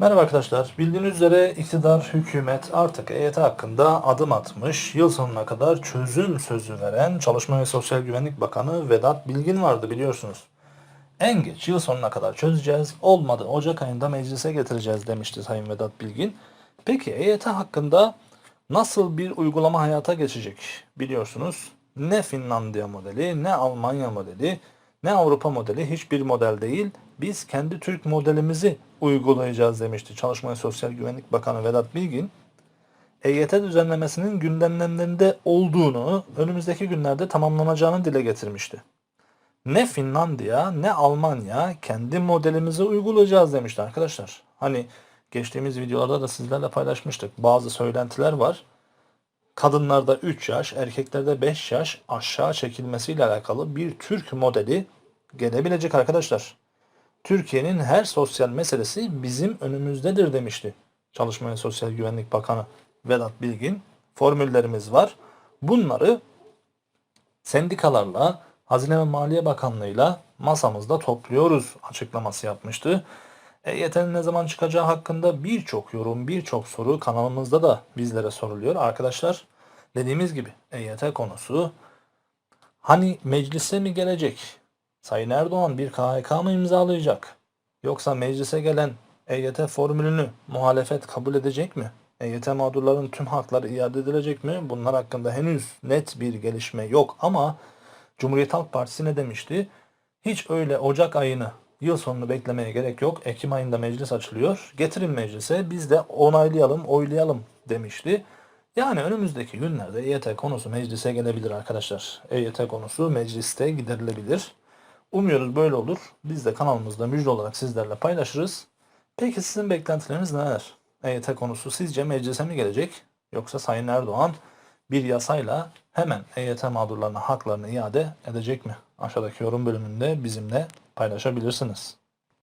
Merhaba arkadaşlar. Bildiğiniz üzere iktidar, hükümet artık EYT hakkında adım atmış. Yıl sonuna kadar çözüm sözü veren Çalışma ve Sosyal Güvenlik Bakanı Vedat Bilgin vardı biliyorsunuz. En geç yıl sonuna kadar çözeceğiz. Olmadı Ocak ayında meclise getireceğiz demişti Sayın Vedat Bilgin. Peki EYT hakkında nasıl bir uygulama hayata geçecek biliyorsunuz. Ne Finlandiya modeli, ne Almanya modeli, ne Avrupa modeli hiçbir model değil. Biz kendi Türk modelimizi uygulayacağız demişti Çalışma Sosyal Güvenlik Bakanı Vedat Bilgin. EYT düzenlemesinin gündemlerinde olduğunu, önümüzdeki günlerde tamamlanacağını dile getirmişti. Ne Finlandiya ne Almanya kendi modelimizi uygulayacağız demişti arkadaşlar. Hani geçtiğimiz videolarda da sizlerle paylaşmıştık. Bazı söylentiler var. Kadınlarda 3 yaş, erkeklerde 5 yaş aşağı çekilmesiyle alakalı bir Türk modeli gelebilecek arkadaşlar. Türkiye'nin her sosyal meselesi bizim önümüzdedir demişti. Çalışma ve Sosyal Güvenlik Bakanı Vedat Bilgin. Formüllerimiz var. Bunları sendikalarla, Hazine ve Maliye Bakanlığı'yla masamızda topluyoruz açıklaması yapmıştı. EYT'nin ne zaman çıkacağı hakkında birçok yorum, birçok soru kanalımızda da bizlere soruluyor. Arkadaşlar dediğimiz gibi EYT konusu hani meclise mi gelecek? Sayın Erdoğan bir KHK mı imzalayacak? Yoksa meclise gelen EYT formülünü muhalefet kabul edecek mi? EYT mağdurların tüm hakları iade edilecek mi? Bunlar hakkında henüz net bir gelişme yok ama Cumhuriyet Halk Partisi ne demişti? Hiç öyle Ocak ayını, yıl sonunu beklemeye gerek yok. Ekim ayında meclis açılıyor. Getirin meclise biz de onaylayalım, oylayalım demişti. Yani önümüzdeki günlerde EYT konusu meclise gelebilir arkadaşlar. EYT konusu mecliste giderilebilir. Umuyoruz böyle olur. Biz de kanalımızda müjde olarak sizlerle paylaşırız. Peki sizin beklentileriniz neler? EYT konusu sizce meclise mi gelecek? Yoksa Sayın Erdoğan bir yasayla hemen EYT mağdurlarına haklarını iade edecek mi? Aşağıdaki yorum bölümünde bizimle paylaşabilirsiniz.